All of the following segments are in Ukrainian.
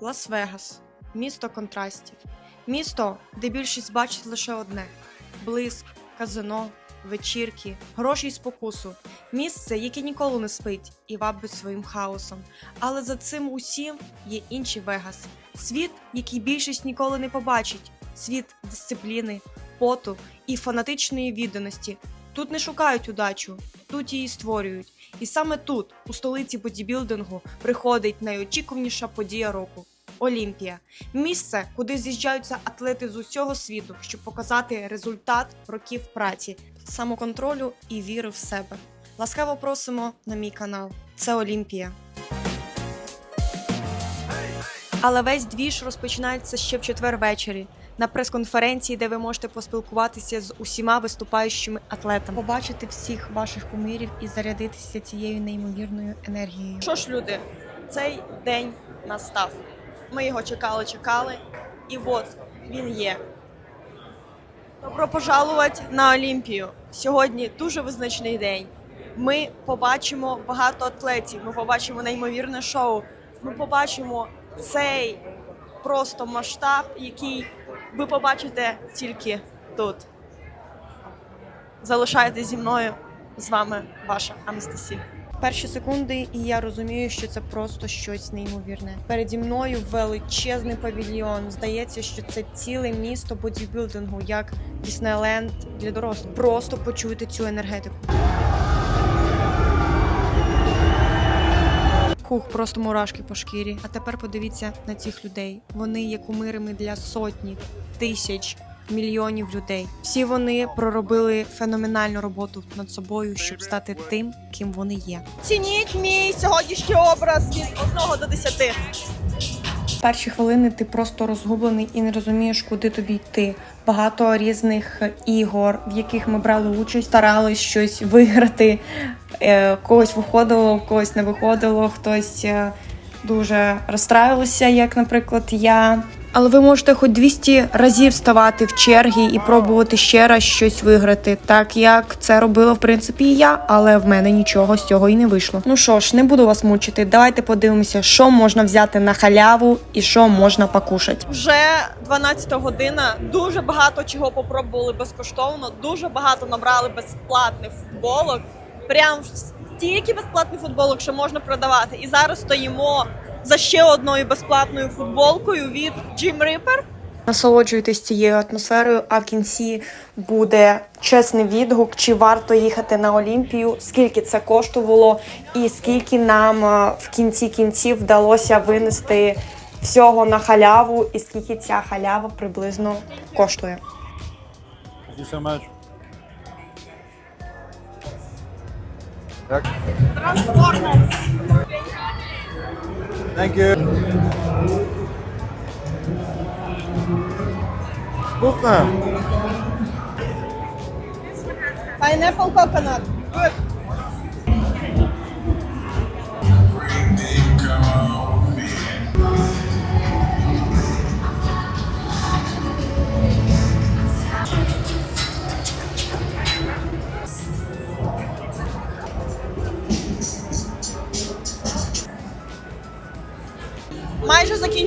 Лас-Вегас місто контрастів. Місто, де більшість бачить лише одне: блиск, казино, вечірки, гроші й спокусу. Місце, яке ніколи не спить і вабить своїм хаосом. Але за цим усім є інший Вегас. Світ, який більшість ніколи не побачить. Світ дисципліни, поту і фанатичної відданості. Тут не шукають удачу, тут її створюють. І саме тут, у столиці бодібілдингу, приходить найочікуваніша подія року Олімпія. Місце, куди з'їжджаються атлети з усього світу, щоб показати результат років праці, самоконтролю і віри в себе. Ласкаво просимо на мій канал. Це Олімпія. Але весь двіж розпочинається ще в четвер ввечері на прес-конференції, де ви можете поспілкуватися з усіма виступаючими атлетами, побачити всіх ваших кумирів і зарядитися цією неймовірною енергією. Що ж, люди, цей день настав. Ми його чекали, чекали, і от він є. Добро пожалувати на Олімпію. Сьогодні дуже визначний день. Ми побачимо багато атлетів. Ми побачимо неймовірне шоу. Ми побачимо цей просто масштаб, який ви побачите тільки тут. Залишайтесь зі мною. З вами ваша Анастасія. Перші секунди, і я розумію, що це просто щось неймовірне. Переді мною величезний павільйон. Здається, що це ціле місто бодібілдингу, як Діснейленд для дорослих. Просто почуйте цю енергетику. Хух, просто мурашки по шкірі. А тепер подивіться на цих людей. Вони є кумирами для сотні, тисяч, мільйонів людей. Всі вони проробили феноменальну роботу над собою, щоб стати тим, ким вони є. Цініть мій сьогоднішній образ від 1 до 10. Перші хвилини ти просто розгублений і не розумієш, куди тобі йти. Багато різних ігор, в яких ми брали участь, старались щось виграти. Е, когось виходило, когось не виходило, хтось е, дуже розстраювався, як, наприклад, я. Але ви можете хоч 200 разів ставати в черги і пробувати ще раз щось виграти, так як це робила в принципі і я, але в мене нічого з цього і не вийшло. Ну що ж, не буду вас мучити. Давайте подивимося, що можна взяти на халяву і що можна покушати. Вже 12 година. Дуже багато чого попробували безкоштовно. Дуже багато набрали безплатних футболок. Прям стільки безплатних футболок, що можна продавати. І зараз стоїмо за ще одною безплатною футболкою від Jim Ripper. Насолоджуйтесь цією атмосферою, а в кінці буде чесний відгук, чи варто їхати на Олімпію, скільки це коштувало, і скільки нам е, в кінці кінців вдалося винести всього на халяву, і скільки ця халява приблизно коштує. Thank you so much. Так. Thank you. Вкусно. Pineapple coconut. Good.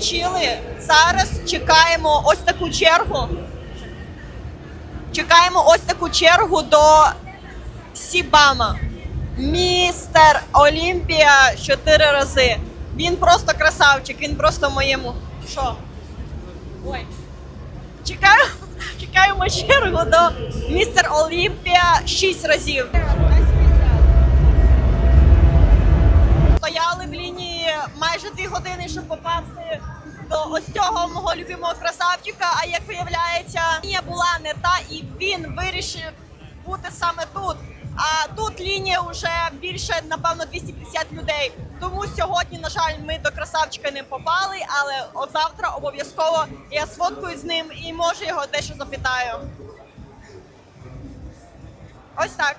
Закінчили. Зараз чекаємо ось таку чергу. Чекаємо ось таку чергу до Сібама. Містер Олімпія чотири рази. Він просто красавчик, він просто в моєму. Що? Ой. Чекаю, чекаємо чергу до містер Олімпія шість разів. Дві години, щоб попасти до ось цього мого любимого красавчика. А як виявляється, лінія була не та, і він вирішив бути саме тут. А тут лінія вже більше, напевно, 250 людей. Тому сьогодні, на жаль, ми до красавчика не попали, але завтра обов'язково я сфоткаю з ним і може його дещо запитаю. Ось так.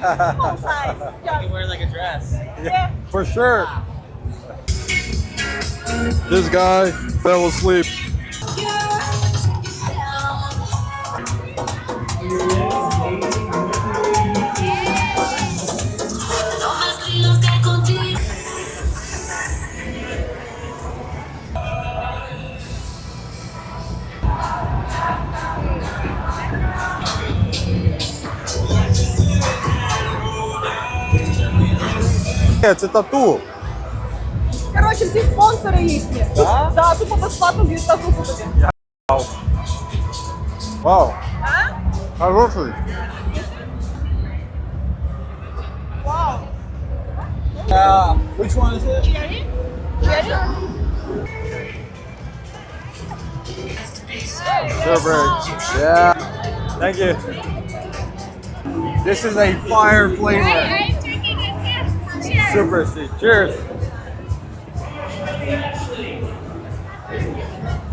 Size. You can wear like a dress. yeah. For sure. This guy fell asleep Е, Це тату. Коротше, всі спонсори їхні. Да? Да, тупо безплатно б'ють тату тобі. Вау. А? Хороший. Вау. Uh, which one is it? Черрі? Черрі? Strawberry. Yeah. Thank you. This is a fire flavor. Super. Cheers.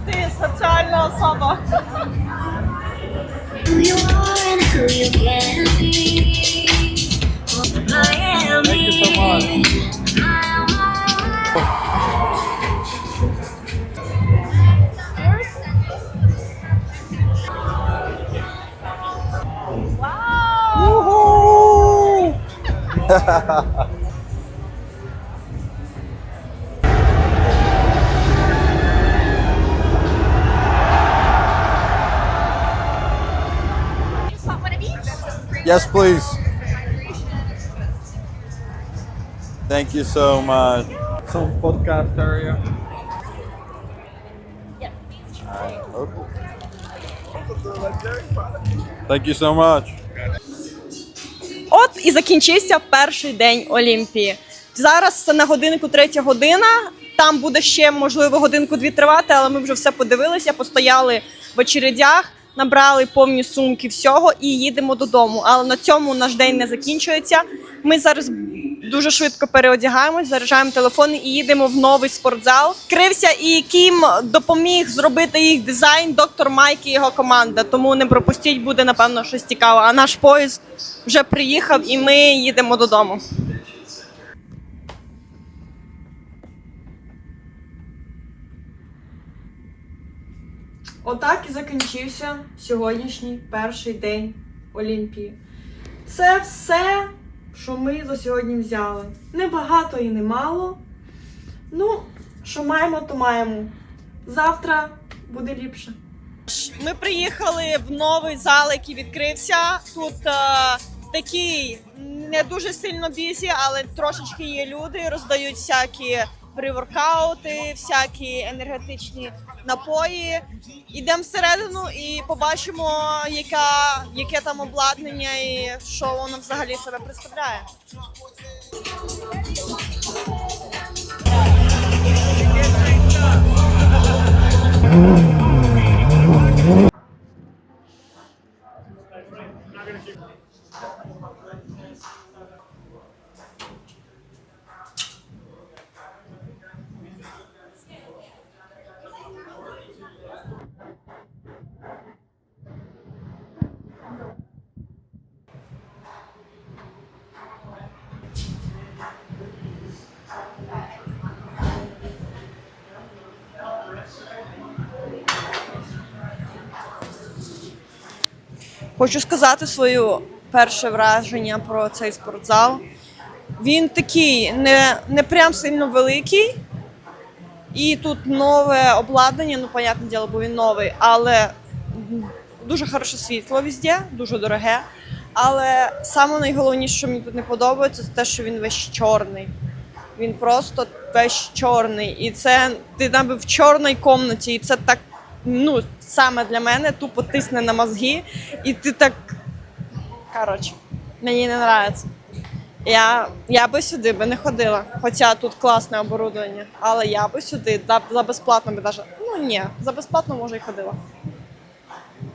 This a who you are and who you can be. Miami. Thank you so much. Wow! Woohoo! Yes, please. Thank you so much. Some podcast area. Thank you so much. От і закінчився перший день Олімпії. Зараз на годинку третя година. Там буде ще можливо годинку дві тривати, але ми вже все подивилися, постояли в очередях, набрали повні сумки всього і їдемо додому. Але на цьому наш день не закінчується. Ми зараз дуже швидко переодягаємось, заряджаємо телефони і їдемо в новий спортзал. Крився і Кім допоміг зробити їх дизайн, доктор Майк і його команда. Тому не пропустіть, буде напевно щось цікаве. А наш поїзд вже приїхав, і ми їдемо додому. Отак і закінчився сьогоднішній перший день Олімпії. Це все, що ми за сьогодні взяли. Не багато і не мало. Ну, що маємо, то маємо. Завтра буде ліпше. Ми приїхали в новий зал, який відкрився. Тут е, такий не дуже сильно бізі, але трошечки є люди, роздають всякі приворкаути, всякі енергетичні напої. Йдемо всередину і побачимо, яка, яке там обладнання і що воно взагалі себе представляє. Хочу сказати своє перше враження про цей спортзал. Він такий не, не прям сильно великий. І тут нове обладнання, ну, понятне діло, бо він новий, але дуже хороше світло везде, дуже дороге. Але саме найголовніше, що мені тут не подобається, це те, що він весь чорний. Він просто весь чорний. І це ти ніби в чорній комнаті, і це так, ну, саме для мене тупо тисне на мозги, і ти так. Коротше, мені не подобається. Я, я би сюди би не ходила, хоча тут класне оборудовання, але я би сюди за, за безплатно би даже. Ну ні, за безплатно може і ходила.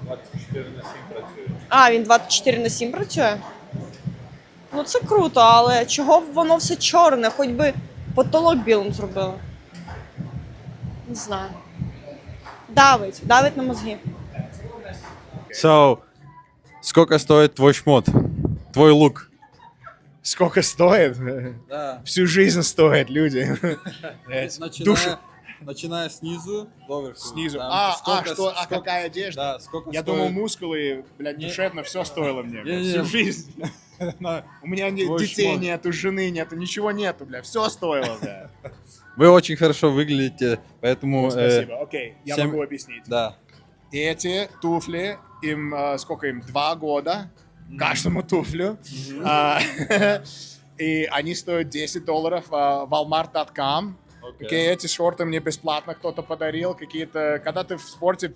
24 на 7 працює. А, він 24 на 7 працює? Ну це круто, але чого б воно все чорне, хоч би потолок білим зробили. Не знаю. Давить, давить на мозги. So, сколько стоит твой шмот? Твой лук? Сколько стоит? Да. Всю жизнь стоит, люди. Начиная, Душу, начиная снизу до верху. Снизу. Там А, а, сколько- что, а сколько- какая одежда? Да, сколько Я стоит- думал, мускулы, блядь, душевно, все стоило мне. блядь. Всю жизнь. У меня Твой детей шмот. нету, жены нету, ничего нету, бля. Все стоило, бля. Вы очень хорошо выглядите, поэтому... э, Спасибо. Окей, я всем- могу объяснить. да. Эти туфли, им э, сколько им? Два года. Каждому туфлю. А, И они стоят 10 долларов. а, Walmart.com. Окей, эти шорты мне бесплатно кто-то подарил. Какие-то, когда ты в спорте,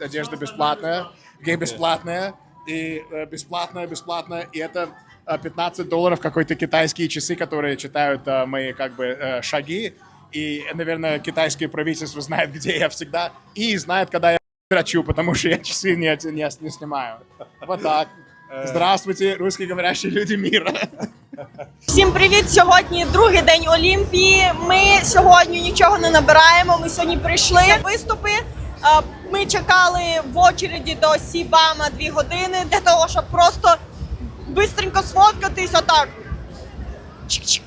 одежда бесплатная, окей, бесплатная и э, бесплатная, бесплатная, и это э, 15 долларов какой-то китайские часы, которые читают э, мои как бы э, шаги. И, наверное, китайское правительство знает, где я всегда, и знает, когда я драчу, потому что я часы не, не, не снимаю. Вот так. Здравствуйте, русскоговорящие люди мира. Всім привіт! Сьогодні другий день Олімпії. Ми сьогодні нічого не набираємо. Ми сьогодні прийшли виступи. Е, Ми чекали в очереді до Сібама дві години для того, щоб просто бистренько сфоткатись отак. Чик-чик.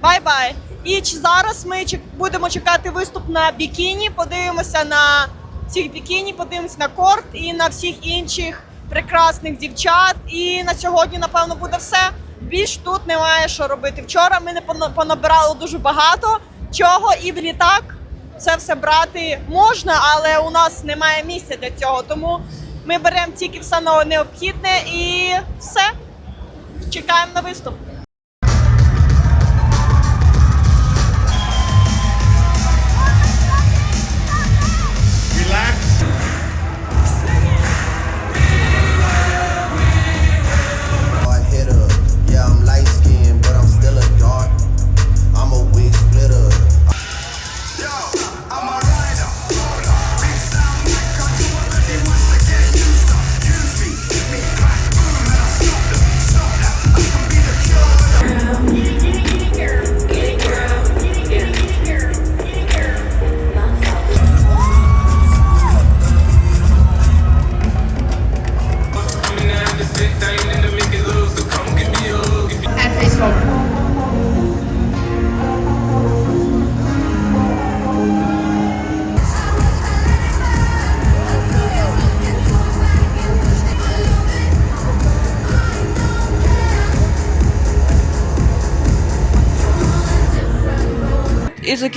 Бай-бай. І ч- зараз ми будемо чекати виступ на бікіні. Подивимося на цих бікіні, подивимося на корт і на всіх інших прекрасних дівчат. І на сьогодні, напевно, буде все. Більш тут немає що робити. Вчора ми не пона- понабирали дуже багато чого, і в літак це все брати можна, але у нас немає місця для цього. Тому ми беремо тільки все необхідне і все. Чекаємо на виступ.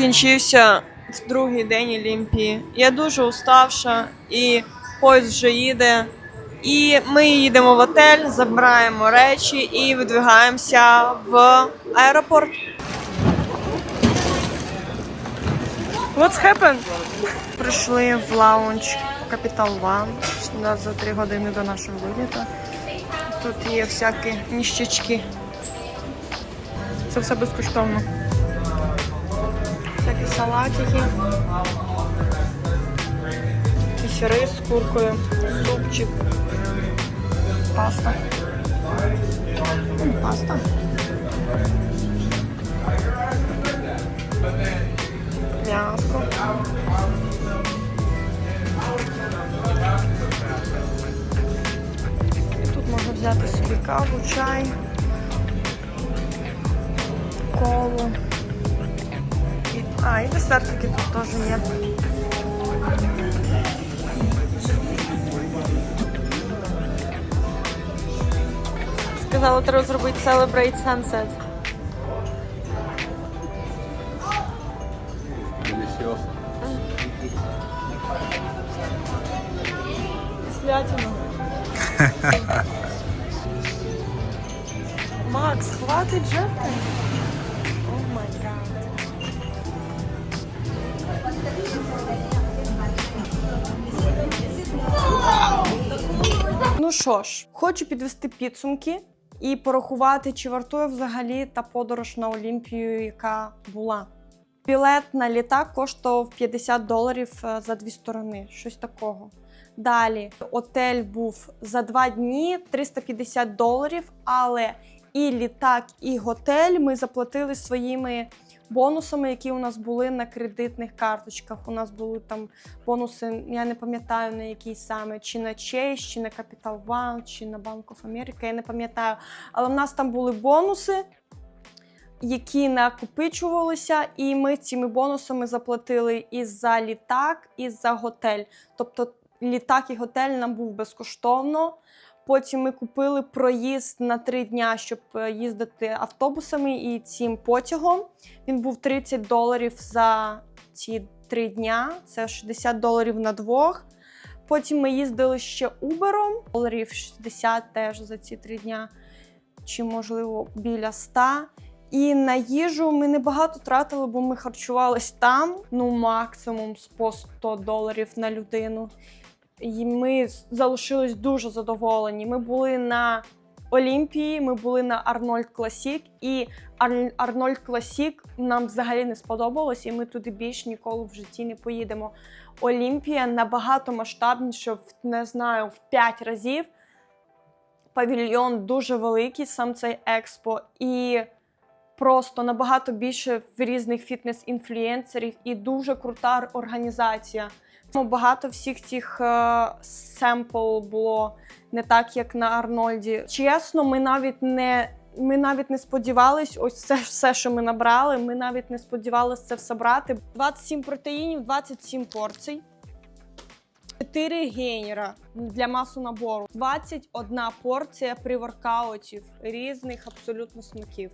Закінчився другий день Олімпії. Я дуже уставша, і поїзд вже їде. І ми їдемо в отель, забираємо речі і видвигаємося в аеропорт. What's happened? Прийшли в лаунж Capital One. За три години до нашого виліту. Тут є всякі ніщички. Це все безкоштовно. Салатики. Якийсь рис з куркою, супчик, паста. Паста. М'ясо. І тут можна взяти собі каву, чай, колу. І, а, і десертики тут теж є. Сказала, треба зробити Celebrate Sunset. Делicious. Слятину. Макс, хватить жерти. Що ж, хочу підвести підсумки і порахувати, чи вартує взагалі та подорож на Олімпію, яка була. Білет на літак коштував 50 доларів е, за дві сторони, щось такого. Далі отель був за два дні 350 доларів, але і літак, і готель ми заплатили своїми бонусами, які у нас були на кредитних карточках. У нас були там бонуси, я не пам'ятаю на якій саме, чи на Chase, чи на Capital One, чи на Bank of America, я не пам'ятаю. Але в нас там були бонуси. які накопичувалися, і ми цими бонусами заплатили і за літак, і за готель. Тобто літак і готель нам був безкоштовно. Потім ми купили проїзд на три дня, щоб е, їздити автобусами і цим потягом. Він був 30 доларів за ці три дня. Це 60 доларів на двох. Потім ми їздили ще Uber, доларів 60 теж за ці три дня, чи можливо біля 100. І на їжу ми не багато тратили, бо ми харчувались там, ну максимум по 100 доларів на людину. І ми залишились дуже задоволені. Ми були на Олімпії, ми були на Арнольд Класік, і Арнольд Класік нам взагалі не сподобалось, і ми туди більш ніколи в житті не поїдемо. Олімпія набагато масштабніше, не знаю, в 5 разів. Павільйон дуже великий, сам цей експо, і просто набагато більше в різних фітнес-інфлюенсерів і дуже крута організація. Ну, Багато всіх цих е, семпл було не так, як на Арнольді. Чесно, ми навіть не. Ми навіть не сподівались, ось це все, що ми набрали. Ми навіть не сподівалися це все брати. 27 протеїнів, 27 порцій. 4 генера для масу набору, 21 порція приворкаутів різних абсолютно смаків.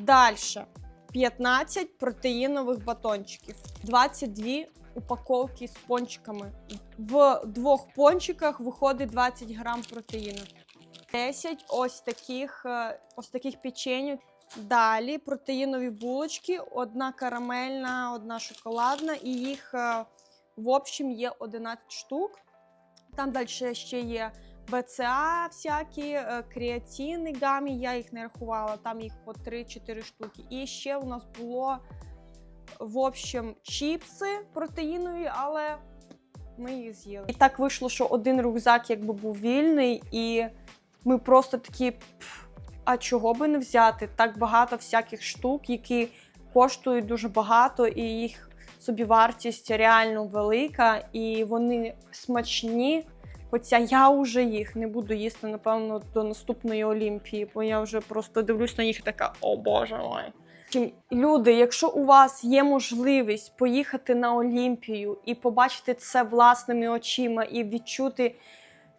Далі 15 протеїнових батончиків, 22 упаковки з пончиками. В двох пончиках виходить 20 грам протеїну. 10 ось таких, е, ось таких печеньок. Далі протеїнові булочки, одна карамельна, одна шоколадна, і їх е, в общем є 11 штук. Там далі ще є БЦА всякі, е, креатини гамі, я їх не рахувала, там їх по 3-4 штуки. І ще у нас було в общем чіпси протеїнові, але ми їх з'їли. І так вийшло, що один рюкзак якби був вільний, і ми просто такі. «Пф, А чого би не взяти? Так багато всяких штук, які коштують дуже багато, і їх собівартість реально велика, і вони смачні. Хоча я вже їх не буду їсти, напевно, до наступної Олімпії, бо я вже просто дивлюсь на них і така, о боже мой. Люди, якщо у вас є можливість поїхати на Олімпію і побачити це власними очима, і відчути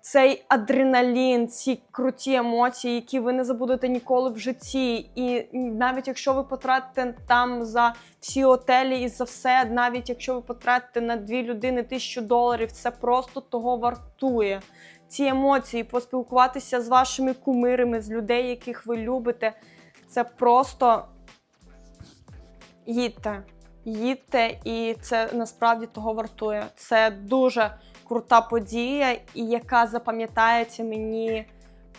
цей адреналін, ці круті емоції, які ви не забудете ніколи в житті. І навіть якщо ви потратите там за всі отелі і за все, навіть якщо ви потратите на дві людини тисячу доларів, це просто того вартує. Ці емоції, поспілкуватися з вашими кумирами, з людей, яких ви любите, це просто їдьте. Їдьте, і це насправді того вартує. Це дуже крута подія, і яка запам'ятається мені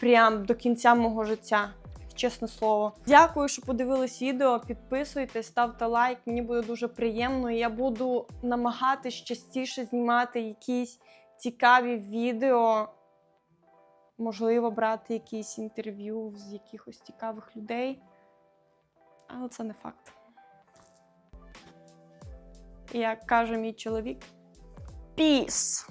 прям до кінця мого життя. Чесне слово. Дякую, що подивились відео. Підписуйтесь, ставте лайк. Мені буде дуже приємно. Я буду намагатись частіше знімати якісь цікаві відео. Можливо, брати якісь інтерв'ю з якихось цікавих людей. Але це не факт. Як каже мій чоловік, Peace!